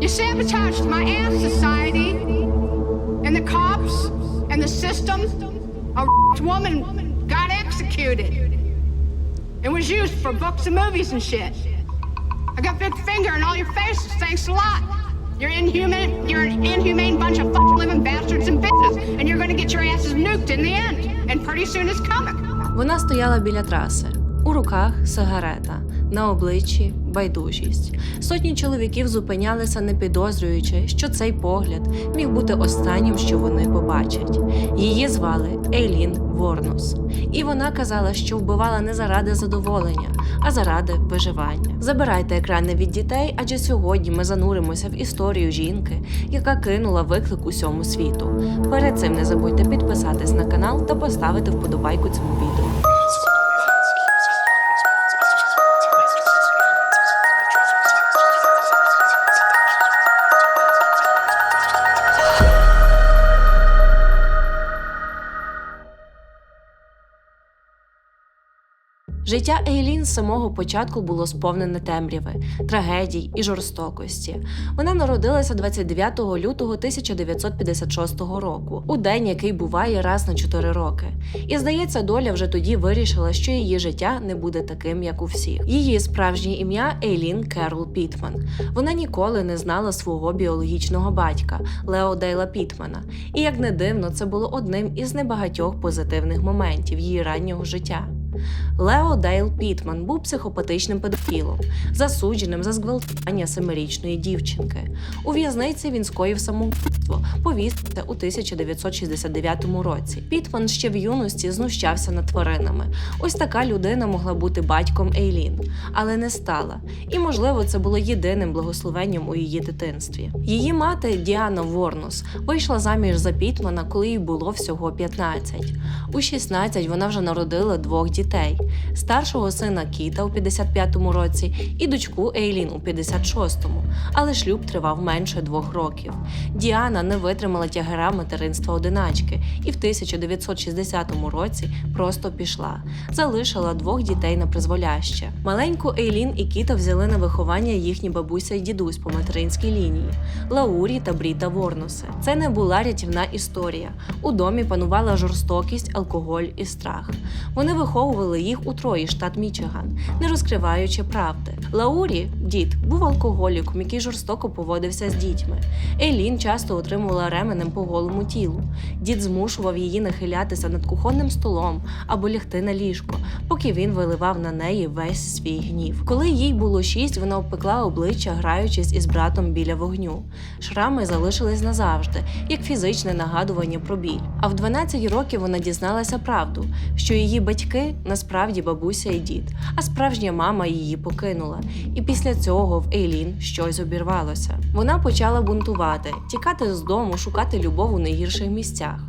You sabotaged my aunt's society and the cops and the system. A woman got executed and was used for books and movies and shit. I got big finger in all your faces. Thanks a lot. You're inhuman. You're an inhumane bunch of fucking living bastards and bitches, and you're gonna get your asses nuked in the end. And pretty soon it's coming. Вона стояла біля траси. У руках сигарета, на обличчі байдужість. Сотні чоловіків зупинялися, не підозрюючи, що цей погляд міг бути останнім, що вони побачать. Її звали Ейлін Ворнус, і вона казала, що вбивала не заради задоволення, а заради виживання. Забирайте екрани від дітей, адже сьогодні ми зануримося в історію жінки, яка кинула виклик усьому світу. Перед цим не забудьте підписатись на канал та поставити вподобайку цьому відео. Життя Ейлін з самого початку було сповнене темряви, трагедій і жорстокості. Вона народилася 29 лютого 1956 року, у день, який буває раз на 4 роки. І здається, доля вже тоді вирішила, що її життя не буде таким, як у всіх. Її справжнє ім'я Ейлін Керол Пітман. Вона ніколи не знала свого біологічного батька Лео Дейла Пітмана. І як не дивно, це було одним із небагатьох позитивних моментів її раннього життя. Лео Дейл Пітман був психопатичним педофілом, засудженим за зґвалтування семирічної дівчинки. У в'язниці він скоїв самогубство, повісився у 1969 році. Пітман ще в юності знущався над тваринами. Ось така людина могла бути батьком Ейлін, але не стала. І, можливо, це було єдиним благословенням у її дитинстві. Її мати Діана Ворнус вийшла заміж за Пітмана, коли їй було всього 15. У 16 вона вже народила двох дітей: старшого сина Кіта у 55-му році і дочку Ейлін у 56-му. Але шлюб тривав менше двох років. Діана не витримала тягара материнства одиначки і в 1960 році просто пішла, залишила двох дітей на призволяще. Маленьку Ейлін і Кіта взяли на виховання їхні бабуся і дідусь по материнській лінії Лаурі та Бріта Ворнуси. Це не була рятівна історія. У домі панувала жорстокість, алкоголь і страх. Вони виховували їх у Трої, штат Мічиган, не розкриваючи правди. Лаурі, дід, був алкоголіком, який жорстоко поводився з дітьми. Ейлін часто отримувала ременем по голому тілу. Дід змушував її нахилятися над кухонним столом або лягти на ліжко, поки він виливав на неї весь свій гнів. Коли їй було шість, вона обпекла обличчя, граючись із братом біля вогню. Шрами залишились назавжди, як фізичне нагадування про біль. А в 12 років вона дізналася правду, що її батьки насправді бабуся і дід, а справжня мама її покинула. І після цього в Ейлін щось обірвалося. Вона почала бунтувати, тікати з дому, шукати любов у найгірших місцях.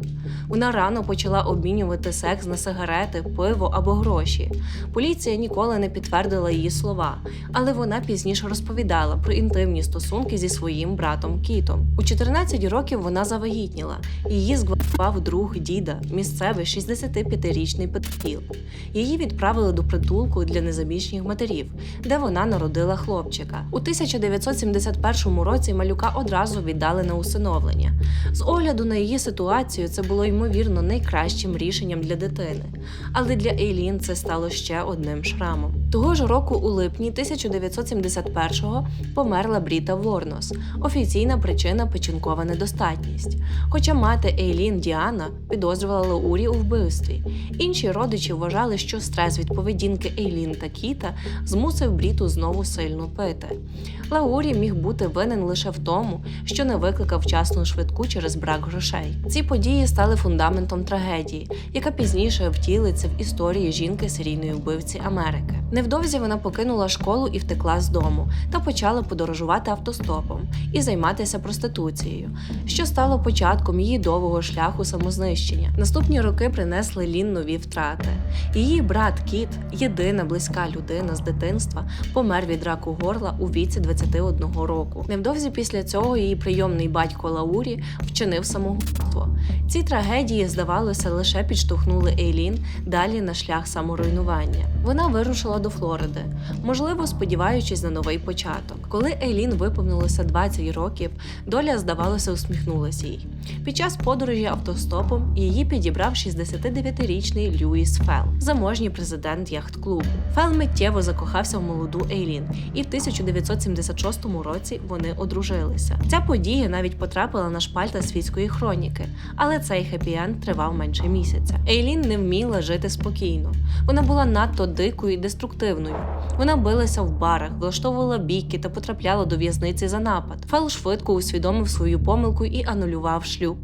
Вона рано почала обмінювати секс на сигарети, пиво або гроші. Поліція ніколи не підтвердила її слова, але вона пізніше розповідала про інтимні стосунки зі своїм братом Кітом. У 14 років вона завагітніла. Її зґвалтував друг діда, місцевий 65-річний педофіл. Її відправили до притулку для незаміжніх матерів, де вона народила хлопчика. У 1971 році малюка одразу віддали на усиновлення. З огляду на її ситуацію це було ймовірно найкращим рішенням для дитини. Але для Ейлін це стало ще одним шрамом. Того ж року, у липні 1971-го, померла Бріта Ворнос. Офіційна причина печінкова недостатність. Хоча мати Ейлін Діана підозрювала Лаурі у вбивстві. Інші родичі вважали, що стрес від поведінки Ейлін та Кіта змусив Бріту знову сильно пити. Лаурі міг бути винен лише в тому, що не викликав вчасну швидку через брак грошей. Ці події стали фундаментом трагедії, яка пізніше втілиться в історії жінки серійної вбивці Америки. Невдовзі вона покинула школу і втекла з дому та почала подорожувати автостопом і займатися проституцією, що стало початком її довгого шляху самознищення. Наступні роки принесли Лін нові втрати. Її брат Кіт, єдина близька людина з дитинства, помер від раку горла у віці 21 року. Невдовзі після цього її прийомний батько Лаурі вчинив самогубство. Ці трагедії, здавалося, лише підштовхнули Ейлін далі на шлях саморуйнування. Вона вирушила до Флориди, можливо, сподіваючись на новий початок. Коли Ейлін виповнилося 20 років, доля, здавалося, усміхнулася їй. Під час подорожі автостопом її підібрав 69-річний Льюіс Фел, заможній президент яхт-клубу. Фел миттєво закохався в молоду Ейлін, і в 1976 році вони одружилися. Ця подія навіть потрапила на шпальта світської хроніки, але цей хеппі-енд тривав менше місяця. Ейлін не вміла жити спокійно. Вона була надто дикою і деструктивною. Вона билася в барах, влаштовувала бійки та потрапляла до в'язниці за напад. Фел швидко усвідомив свою помилку і анулював шлюб.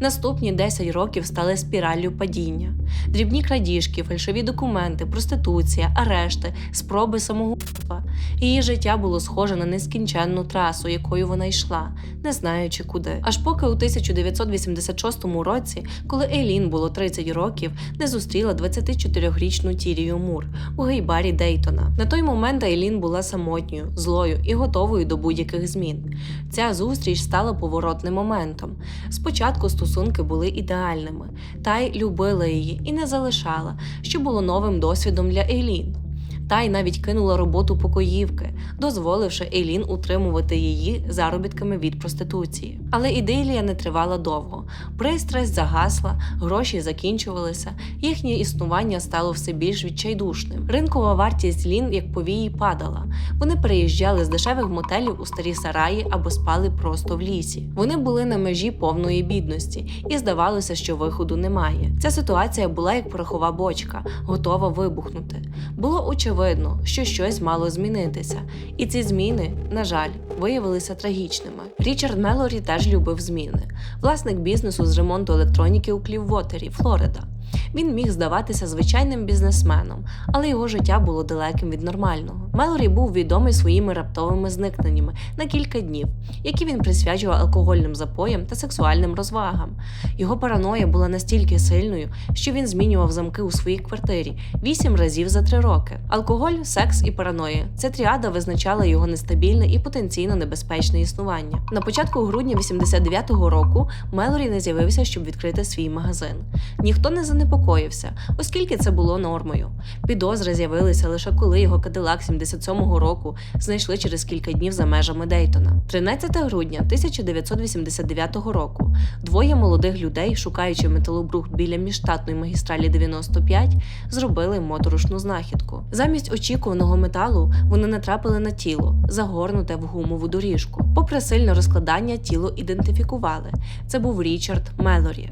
Наступні 10 років стали спіраллю падіння. Дрібні крадіжки, фальшиві документи, проституція, арешти, спроби самогубства. Її життя було схоже на нескінченну трасу, якою вона йшла, не знаючи куди. Аж поки у 1986 році, коли Ейлін було 30 років, не зустріла 24-річну Тірію Мур у гейбарі Дейтона. На той момент Ейлін була самотньою, злою і готовою до будь-яких змін. Ця зустріч стала поворотним моментом. Спочатку стосунки були ідеальними, та й любила її і не залишала, що було новим досвідом для Ейлін. Та й навіть кинула роботу покоївки, дозволивши Ейлін утримувати її заробітками від проституції. Але ідилія не тривала довго. Пристрасть загасла, гроші закінчувалися, їхнє існування стало все більш відчайдушним. Ринкова вартість лін як повії падала. Вони переїжджали з дешевих мотелів у старі сараї або спали просто в лісі. Вони були на межі повної бідності, і здавалося, що виходу немає. Ця ситуація була як порохова бочка, готова вибухнути. Було очевидно, що щось мало змінитися, і ці зміни, на жаль, виявилися трагічними. Річард Мелорі теж любив зміни. Власник бізнесу з ремонту електроніки у Кліввотері, Флорида. Він міг здаватися звичайним бізнесменом, але його життя було далеким від нормального. Мелорі був відомий своїми раптовими зникненнями на кілька днів, які він присвячував алкогольним запоям та сексуальним розвагам. Його параноя була настільки сильною, що він змінював замки у своїй квартирі вісім разів за три роки. Алкоголь, секс і параноя це тріада визначала його нестабільне і потенційно небезпечне існування. На початку грудня 89-го року Мелорі не з'явився, щоб відкрити свій магазин. Ніхто не занепокоївся, оскільки це було нормою. Підозри з'явилися лише коли його Кадилак 77-го року знайшли через кілька днів за межами Дейтона. 13 грудня 1989 року двоє молодих людей, шукаючи металобрух біля міжштатної магістралі 95, зробили моторошну знахідку. Замість очікуваного металу вони натрапили на тіло, загорнуте в гумову доріжку. Попри сильне розкладання, тіло ідентифікували. Це був Річард Мелорі.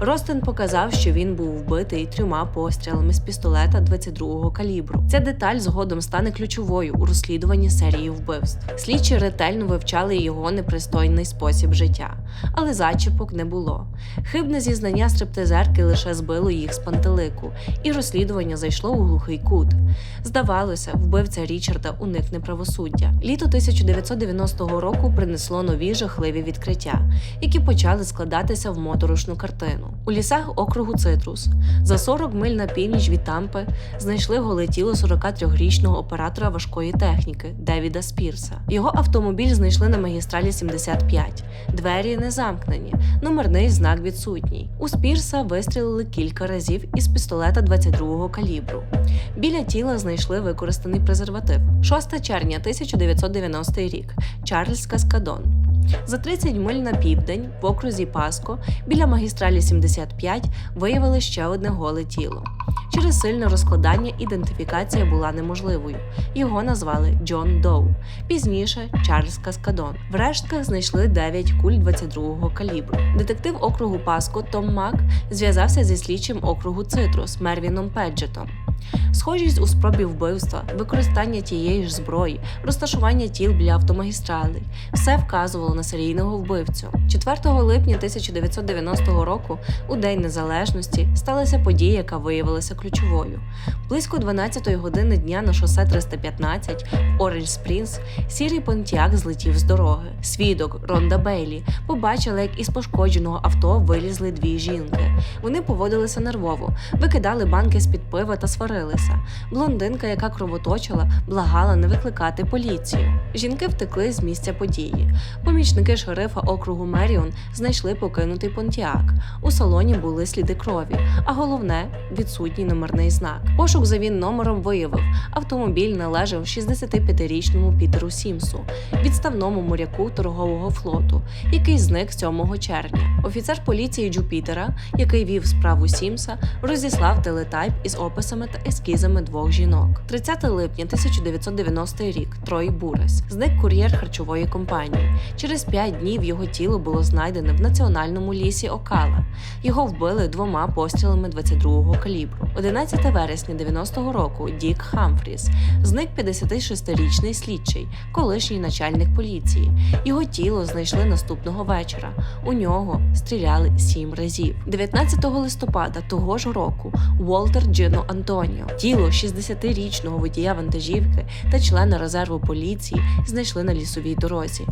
Ростен показав, що він був вбитий трьома пострілами з пістолета 22-го калібру. Ця деталь згодом стане ключовою у розслідуванні серії вбивств. Слідчі ретельно вивчали його непристойний спосіб життя, але зачіпок не було. Хибне зізнання стриптизерки лише збило їх з пантелику, і розслідування зайшло у глухий кут. Здавалося, вбивця Річарда уникне правосуддя. Літо 1990 року принесло нові жахливі відкриття, які почали складатися в моторошну картину. У лісах округу Цитрус за 40 миль на північ від Тампи знайшли голе тіло 43-річного оператора важкої техніки Девіда Спірса. Його автомобіль знайшли на магістралі 75. Двері не замкнені, номерний знак відсутній. У Спірса вистрілили кілька разів із пістолета 22-го калібру. Біля тіла знайшли використаний презерватив. 6 червня 1990 рік. Чарльз Каскадон. За 30 миль на південь, в окрузі Паско, біля магістралі 75, виявили ще одне голе тіло. Через сильне розкладання ідентифікація була неможливою. Його назвали Джон Доу. Пізніше Чарльз Каскадон. В рештках знайшли 9 куль 22-го калібру. Детектив округу Паско Том Мак зв'язався зі слідчим округу Цитрус Мервіном Педжетом. Схожість у спробі вбивства, використання тієї ж зброї, розташування тіл біля автомагістралей все вказувало на серійного вбивцю. 4 липня 1990 року, у День Незалежності, сталася подія, яка виявилася ключовою. Близько 12-ї години дня на шосе 315 в Оранж Спрінс сірий понтіак злетів з дороги. Свідок Ронда Бейлі побачила, як із пошкодженого авто вилізли дві жінки. Вони поводилися нервово, викидали банки з під пива та сварилися. Блондинка, яка кровоточила, благала не викликати поліцію. Жінки втекли з місця події. Помічники шерифа округу Меріон знайшли покинутий понтіак. У салоні були сліди крові, а головне відсутній номерний знак. Пошук за він номером виявив, автомобіль належав 65-річному Пітеру Сімсу, відставному моряку торгового флоту, який зник 7 червня. Офіцер поліції Джупітера, який вів справу Сімса, розіслав телетайп із описами та ескізами двох жінок. 30 липня 1990 рік Трой Бурес зник кур'єр харчової компанії. Через 5 днів його тіло було знайдене в національному лісі Окала. Його вбили двома пострілами 22-го калібру. 11 вересня 90-го року Дік Хамфріс зник 56-річний слідчий, колишній начальник поліції. Його тіло знайшли наступного вечора. У нього стріляли сім разів. 19 листопада того ж року Уолтер Джино Антоніо, тіло 60-річного водія вантажівки та члена резерву поліції знайшли на лісовій дорозі.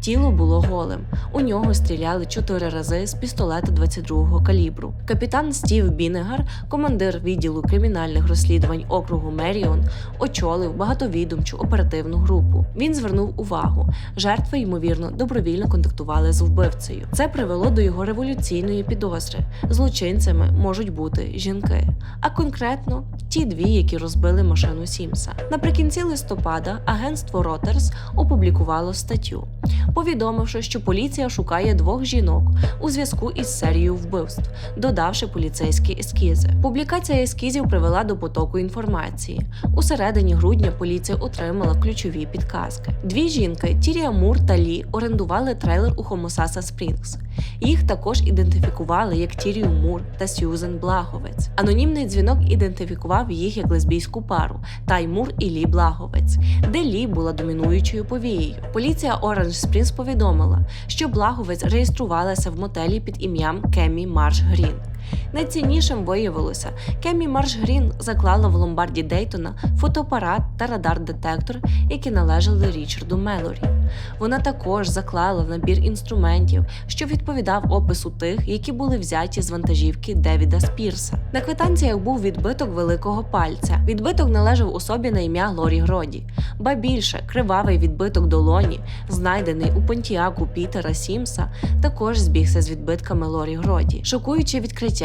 Тіло було голим. У нього стріляли чотири рази з пістолета 22-го калібру. Капітан Стів Бінегар, командир відділу кримінальних розслідувань округу Меріон, очолив багатовідомчу оперативну групу. Він звернув увагу, жертви ймовірно добровільно контактували з вбивцею. Це привело до його революційної підозри. Злочинцями можуть бути жінки, а конкретно ті дві, які розбили машину Сімса. Наприкінці листопада агентство Reuters опублікувало статтю, повідомивши, що поліція шукає двох жінок у зв'язку із серією вбивств, додавши поліцейські ескізи. Публікація ескізів привела до потоку інформації. У середині грудня поліція отримала ключові підказки. Дві жінки Тірія Мур та Лі орендували трейлер у Хомосаса Спрінгс. Їх також ідентифікували як Тірію Мур та Сьюзен Благовець. Анонімний дзвінок ідентифікував їх як лесбійську пару Таймур і Лі Благовець, де Лі була домінуючою повією. Поліція Оранж Спрінгс повідомила, що Благовець реєструвалася в мотелі під ім'ям Кемі Марш Грін. Найціннішим виявилося, Кемі Марш Грін заклала в ломбарді Дейтона фотоапарат та радар-детектор, які належали Річарду Мелорі. Вона також заклала в набір інструментів, що відповідав опису тих, які були взяті з вантажівки Девіда Спірса. На квитанціях був відбиток великого пальця. Відбиток належав особі на ім'я Лорі Гроді. Ба більше кривавий відбиток долоні, знайдений у понтіаку Пітера Сімса, також збігся з відбитками Лорі Гроді. Шокуюче відкриття.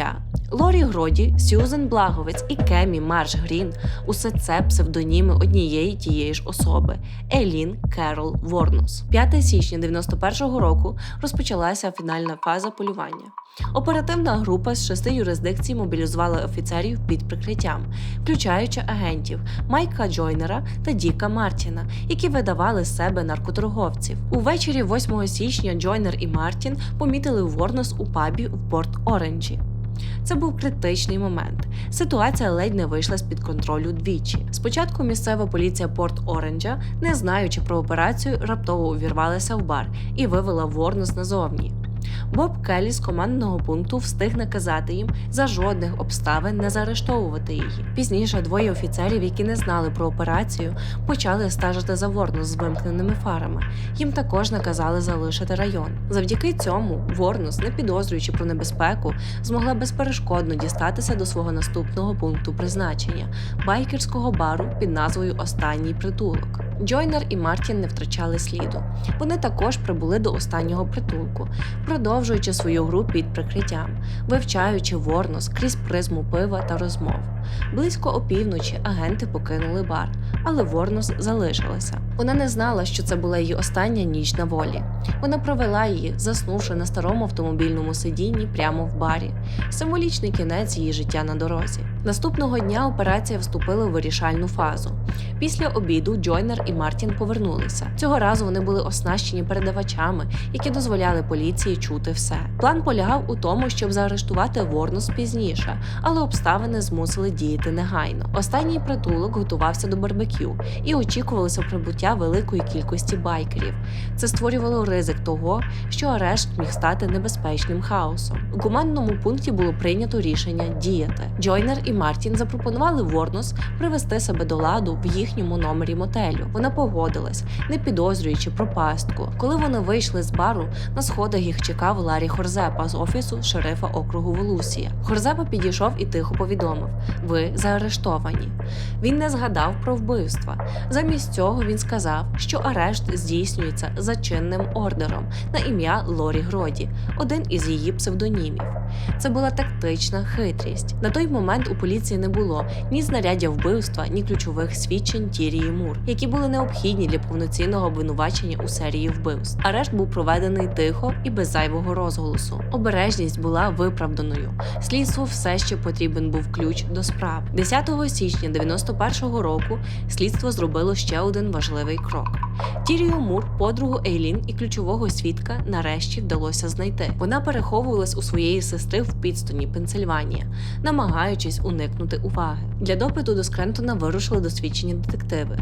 Лорі Гроді, Сьюзен Благовець і Кемі Марш Грін усе це псевдоніми однієї тієї ж особи Елін Керол Ворнус. 5 січня 91-го року розпочалася фінальна фаза полювання. Оперативна група з шести юрисдикцій мобілізувала офіцерів під прикриттям, включаючи агентів Майка Джойнера та Діка Мартіна, які видавали з себе наркоторговців. Увечері 8 січня Джойнер і Мартін помітили Ворнус у пабі в Порт Оренджі. Це був критичний момент. Ситуація ледь не вийшла з-під контролю двічі. Спочатку місцева поліція Порт Оренджа, не знаючи про операцію, раптово увірвалася в бар і вивела Ворнус назовні. Боб Келлі з командного пункту встиг наказати їм за жодних обставин не заарештовувати її. Пізніше двоє офіцерів, які не знали про операцію, почали стежити за Ворнус з вимкненими фарами. Їм також наказали залишити район. Завдяки цьому Ворнус, не підозрюючи про небезпеку, змогла безперешкодно дістатися до свого наступного пункту призначення байкерського бару під назвою Останній притулок. Джойнер і Мартін не втрачали сліду. Вони також прибули до останнього притулку, продовжуючи свою гру під прикриттям, вивчаючи Ворнус крізь призму пива та розмов. Близько опівночі агенти покинули бар, але Ворнус залишилася. Вона не знала, що це була її остання ніч на волі. Вона провела її, заснувши на старому автомобільному сидінні прямо в барі. Символічний кінець її життя на дорозі. Наступного дня операція вступила в вирішальну фазу. Після обіду Джойнер і Мартін повернулися. Цього разу вони були оснащені передавачами, які дозволяли поліції чути все. План полягав у тому, щоб заарештувати Ворнус пізніше, але обставини змусили діяти негайно. Останній притулок готувався до барбекю і очікувалося прибуття великої кількості байкерів. Це створювало ризик того, що арешт міг стати небезпечним хаосом. У командному пункті було прийнято рішення діяти. Джойнер і Мартін запропонували Ворнус привести себе до ладу в їхньому номері мотелю. Вона погодилась, не підозрюючи про пастку. Коли вони вийшли з бару, на сходах їх чекав Ларі Хорзепа з офісу шерифа округу Волусія. Хорзепа підійшов і тихо повідомив: ви заарештовані. Він не згадав про вбивства. Замість цього він сказав, що арешт здійснюється за чинним ордером на ім'я Лорі Гроді, один із її псевдонімів. Це була тактична хитрість. На той момент у поліції не було ні знаряддя вбивства, ні ключових свідчень Тірії Мур, які були необхідні для повноцінного обвинувачення у серії вбивств. Арешт був проведений тихо і без зайвого розголосу. Обережність була виправданою. Слідству все ще потрібен був ключ до справ. 10 січня 91-го року слідство зробило ще один важливий крок. Тірію Мур, подругу Ейлін і ключового свідка нарешті вдалося знайти. Вона переховувалась у своєї сестри в Підстоні, Пенсильванія, намагаючись уникнути уваги. Для допиту до Скрентона вирушили досвідчені детективи: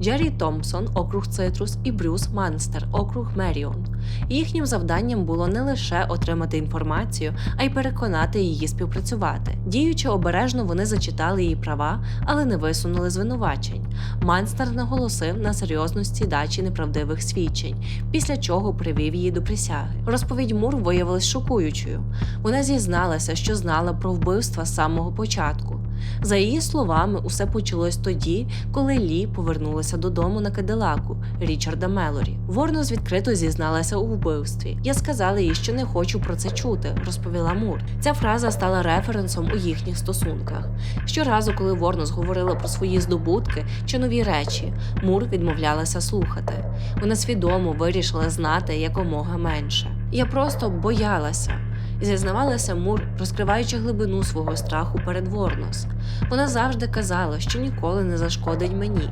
Джері Томпсон, округ Цитрус, і Брюс Манстер, округ Меріон. Їхнім завданням було не лише отримати інформацію, а й переконати її співпрацювати. Діючи обережно, вони зачитали її права, але не висунули звинувачень. Манстер наголосив на серйозності дачі неправдивих свідчень, після чого привів її до присяги. Розповідь Мур виявилась шокуючою. Вона зізналася, що знала про вбивства з самого початку. За її словами, усе почалось тоді, коли Лі повернулася додому на Кадилаку Річарда Мелорі. Ворнос відкрито зізналася у вбивстві. Я сказала їй, що не хочу про це чути, розповіла Мур. Ця фраза стала референсом у їхніх стосунках. Щоразу, коли Ворнос говорила про свої здобутки чи нові речі, Мур відмовлялася слухати. Вона свідомо вирішила знати якомога менше. Я просто боялася. Зізнавалася Мур, розкриваючи глибину свого страху перед Ворнос. Вона завжди казала, що ніколи не зашкодить мені.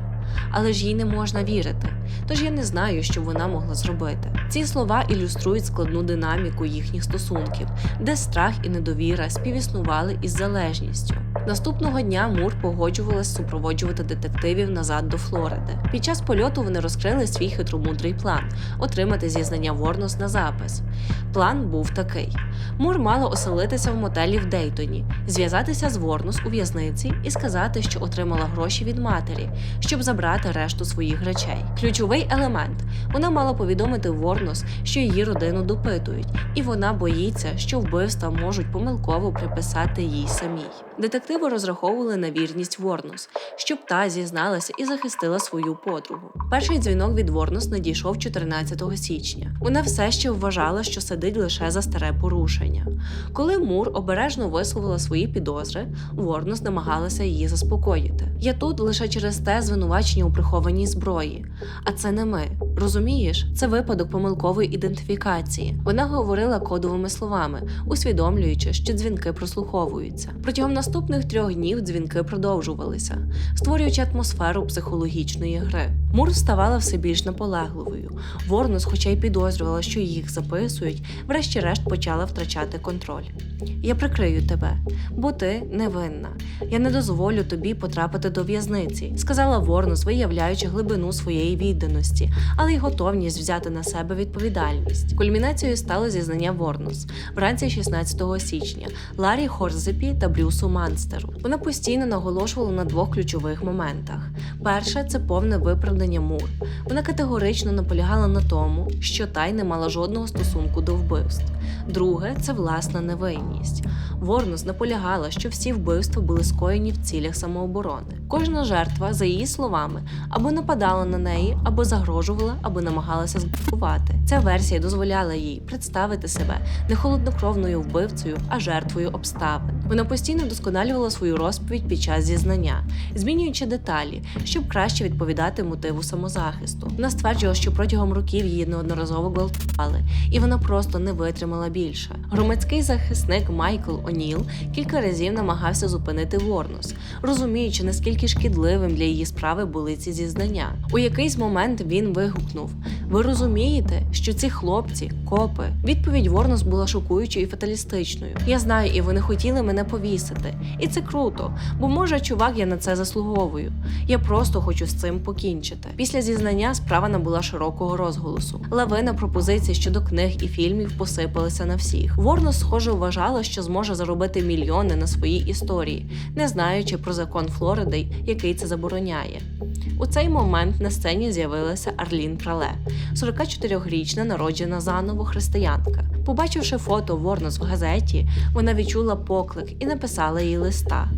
Але ж їй не можна вірити, тож я не знаю, що вона могла зробити. Ці слова ілюструють складну динаміку їхніх стосунків, де страх і недовіра співіснували із залежністю. Наступного дня Мур погоджувалась супроводжувати детективів назад до Флориди. Під час польоту вони розкрили свій хитромудрий план отримати зізнання Ворнос на запис. План був такий: Мур мала оселитися в мотелі в Дейтоні, зв'язатися з Ворнос у в'язниці і сказати, що отримала гроші від матері, щоб забрати решту своїх речей. Ключовий елемент вона мала повідомити Ворнос, що її родину допитують, і вона боїться, що вбивства можуть помилково приписати їй самій. Детективи розраховували на вірність Ворнос, щоб та зізналася і захистила свою подругу. Перший дзвінок від Ворнос надійшов 14 січня. Вона все ще вважала, що сидить лише за старе порушення. Коли Мур обережно висловила свої підозри, Ворнос намагалася її заспокоїти. Я тут лише через те звинувачення у прихованій зброї. А це не ми. Розумієш, це випадок помилкової ідентифікації. Вона говорила кодовими словами, усвідомлюючи, що дзвінки прослуховуються. Протягом наступних трьох днів дзвінки продовжувалися, створюючи атмосферу психологічної гри. Мур ставала все більш наполегливою. Ворнус, хоча й підозрювала, що їх записують, врешті-решт почала втрачати контроль. Я прикрию тебе, бо ти невинна. Я не дозволю тобі потрапити до в'язниці, сказала Ворнус, виявляючи глибину своєї відданості, але й готовність взяти на себе відповідальність. Кульмінацією стало зізнання Ворнус вранці 16 січня Ларі Хорзепі та Брюсу Манстеру. Вона постійно наголошувала на двох ключових моментах. Перше це повне виправдання Мур. Вона категорично наполягала на тому, що та й не мала жодного стосунку до вбивств. Друге це власна невинність. Ворнус наполягала, що всі вбивства були скоєні в цілях самооборони. Кожна жертва, за її словами, або нападала на неї, або загрожувала, або намагалася збивати. Ця версія дозволяла їй представити себе не холоднокровною вбивцею, а жертвою обставин. Вона постійно досконалювала свою розповідь під час зізнання, змінюючи деталі, щоб краще відповідати мотиву самозахисту. Вона стверджувала, що протягом років її неодноразово гвалтували, і вона просто не витримала більше. Громадський захисник Майкл О'Ніл кілька разів намагався зупинити Ворнус, розуміючи, наскільки шкідливим для її справи були ці зізнання. У якийсь момент він вигукнув: Ви розумієте, що ці хлопці копи? Відповідь Ворнус була шокуючою і фаталістичною. Я знаю, і вони хотіли мене повісити. І це круто, бо може, чувак, я на це заслуговую. Я просто хочу з цим покінчити. Після зізнання справа набула широкого розголосу. Лавина пропозицій щодо книг і фільмів посипалися на всіх. Ворнус, схоже, вважала, що зможе заробити мільйони на своїй історії, не знаючи про закон Флориди, який це забороняє. У цей момент на сцені з'явилася Арлін Прале, 44-річна народжена заново християнка. Побачивши фото Ворнос в газеті, вона відчула поклик і написала їй листа.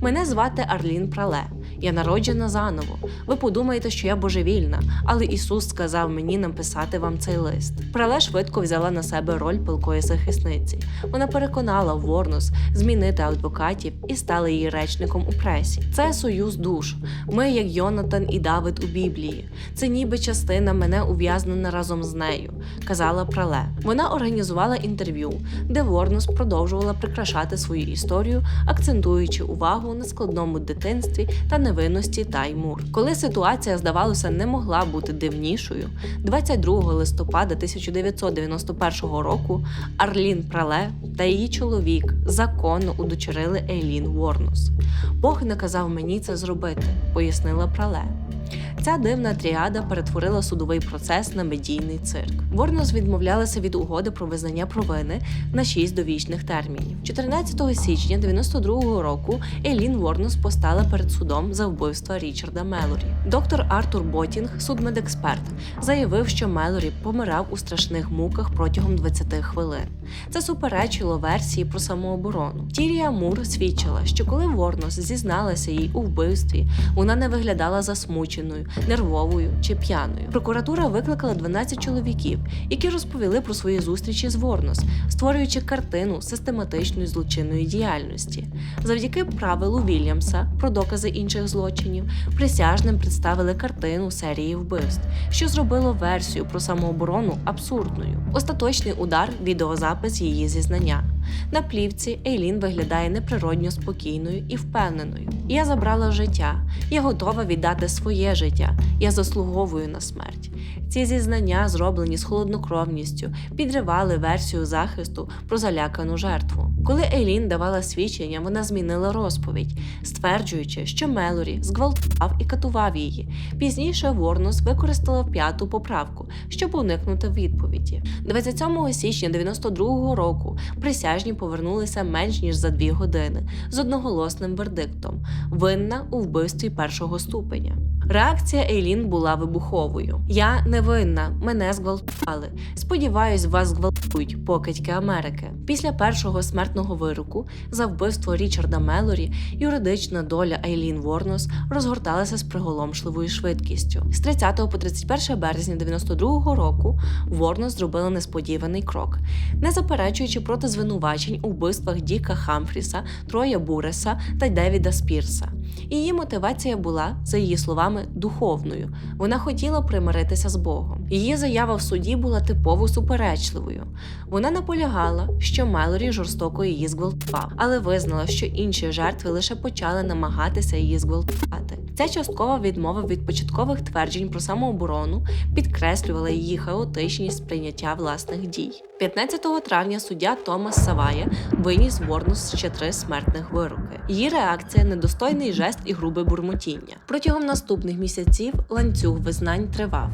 Мене звати Арлін Прале. Я народжена заново. Ви подумаєте, що я божевільна, але Ісус сказав мені написати вам цей лист. Прале швидко взяла на себе роль пилкої захисниці. Вона переконала Ворнус змінити адвокатів і стала її речником у пресі. Це союз душ. Ми, як Йонатан і Давид у Біблії. Це ніби частина мене ув'язнена разом з нею, казала Прале. Вона організувала інтерв'ю, де Ворнус продовжувала прикрашати свою історію, акцентуючи увагу на складному дитинстві та невинності Таймур. Коли ситуація, здавалося, не могла бути дивнішою, 22 листопада 1991 року Арлін Прале та її чоловік законно удочерили Ейлін Ворнус. Бог наказав мені це зробити, пояснила Прале. Ця дивна тріада перетворила судовий процес на медійний цирк. Ворнос відмовлялася від угоди про визнання провини на 6 довічних термінів. 14 січня 92-го року Елін Ворнос постала перед судом за вбивство Річарда Мелорі. Доктор Артур Ботінг, судмедексперт, заявив, що Мелорі помирав у страшних муках протягом 20 хвилин. Це суперечило версії про самооборону. Тірія Мур свідчила, що коли Ворнос зізналася їй у вбивстві, вона не виглядала засмученою, нервовою чи п'яною. Прокуратура викликала 12 чоловіків, які розповіли про свої зустрічі з Ворнос, створюючи картину систематичної злочинної діяльності. Завдяки правилу Вільямса про докази інших злочинів присяжним представили картину серії вбивств, що зробило версію про самооборону абсурдною. Остаточний удар відеозапис її зізнання. На плівці Ейлін виглядає неприродньо спокійною і впевненою. Я забрала життя, я готова віддати своє життя, я заслуговую на смерть. Ці зізнання, зроблені з холоднокровністю, підривали версію захисту про залякану жертву. Коли Ейлін давала свідчення, вона змінила розповідь, стверджуючи, що Мелорі зґвалтував і катував її. Пізніше Ворнос використала п'яту поправку, щоб уникнути відповіді. 27 січня 92-го року присяжні повернулися менш ніж за дві години з одноголосним вердиктом винна у вбивстві першого ступеня. Реакція Ейлін була вибуховою. Я не винна, мене зґвалтували. Сподіваюсь, вас зґвалтують покидьки Америки. Після першого смертного вироку за вбивство Річарда Мелорі юридична доля Ейлін Ворнос розгорталася з приголомшливою швидкістю. З 30 по 31 березня 92-го року Ворнос зробила несподіваний крок, не заперечуючи проти звинувачень у вбивствах Діка Хамфріса, Троя Буреса та Девіда Спірса. Її мотивація була, за її словами, духовною. Вона хотіла примиритися з Богом. Її заява в суді була типово суперечливою. Вона наполягала, що Мелорі жорстоко її зґвалтував, але визнала, що інші жертви лише почали намагатися її зґвалтувати. Ця часткова відмова від початкових тверджень про самооборону підкреслювала її хаотичність сприйняття власних дій. 15 травня суддя Томас Савая виніс Ворнус ще три смертних вироки. Її реакція недостойний жест і грубе бурмотіння. Протягом наступних місяців ланцюг визнань тривав.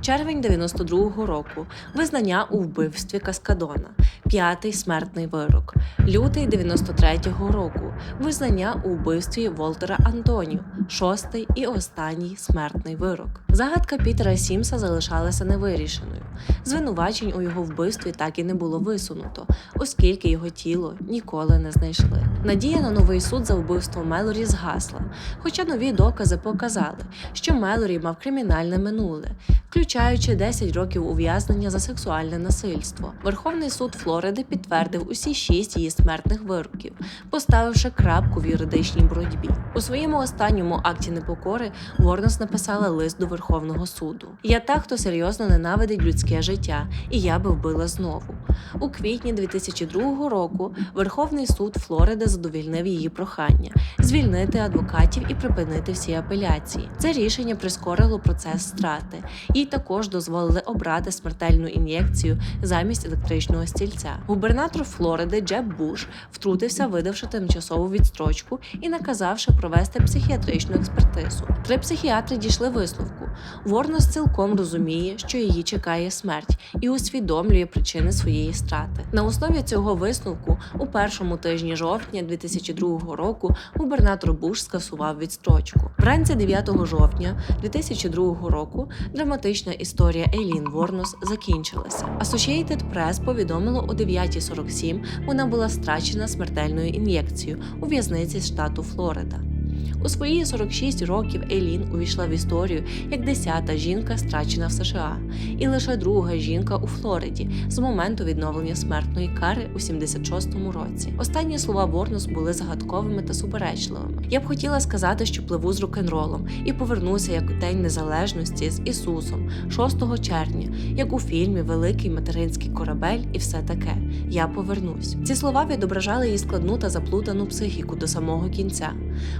Червень 92-го року визнання у вбивстві Каскадона, п'ятий смертний вирок. Лютий 93-го року визнання у вбивстві Волтера Антонію, шостий і останній смертний вирок. Загадка Пітера Сімса залишалася невирішеною. Звинувачень у його вбивстві так і не було висунуто, оскільки його тіло ніколи не знайшли. Надія на новий суд за вбивство Мелорі згасла, хоча нові докази показали, що Мелорі мав кримінальне минуле, включаючи 10 років ув'язнення за сексуальне насильство. Верховний суд Флориди підтвердив усі шість її смертних вироків, поставивши крапку в юридичній боротьбі. У своєму останньому акті непокори Ворнес написала лист до Верховного суду: Я та, хто серйозно ненавидить людське життя, і я би вбила знову. У квітні 2002 року Верховний суд Флориди задовільнив її прохання звільнити адвокатів і припинити всі апеляції. Це рішення прискорило процес страти. Їй також дозволили обрати смертельну ін'єкцію замість електричного стільця. Губернатор Флориди Джеб Буш втрутився, видавши тимчасову відстрочку і наказавши провести психіатричну експертизу. Три психіатри дійшли висновку, Ворнос цілком розуміє, що її чекає смерть, і усвідомлює причини своєї страти. На основі цього висновку у першому тижні жовтня 2002 року губернатор Буш скасував відстрочку. Вранці 9 жовтня 2002 року драматична історія Ейлін Ворнос закінчилася. Associated Press повідомило о 9.47 вона була страчена смертельною ін'єкцією у в'язниці штату Флорида. У свої 46 років Ейлін увійшла в історію як десята жінка, страчена в США, і лише друга жінка у Флориді з моменту відновлення смертної кари у 76-му році. Останні слова Ворнус були загадковими та суперечливими. Я б хотіла сказати, що пливу з рок-н-ролом і повернуся як День Незалежності з Ісусом 6 червня, як у фільмі Великий материнський корабель і все таке. Я повернусь. Ці слова відображали її складну та заплутану психіку до самого кінця.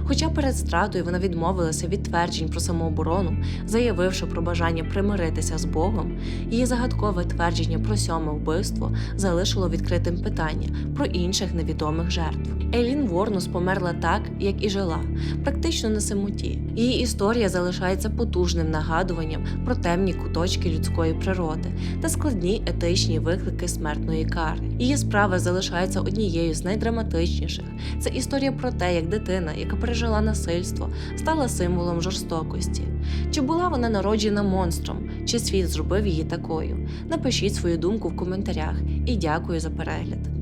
Хоча перед стратою вона відмовилася від тверджень про самооборону, заявивши про бажання примиритися з Богом, її загадкове твердження про сьоме вбивство залишило відкритим питання про інших невідомих жертв. Ейлін Ворнус померла так, як і жила, практично на самоті. Її історія залишається потужним нагадуванням про темні куточки людської природи та складні етичні виклики смертної кари. Її справа залишається однією з найдраматичніших. Це історія про те, як дитина, яка пережила насильство, стала символом жорстокості. Чи була вона народжена монстром, чи світ зробив її такою? Напишіть свою думку в коментарях і дякую за перегляд.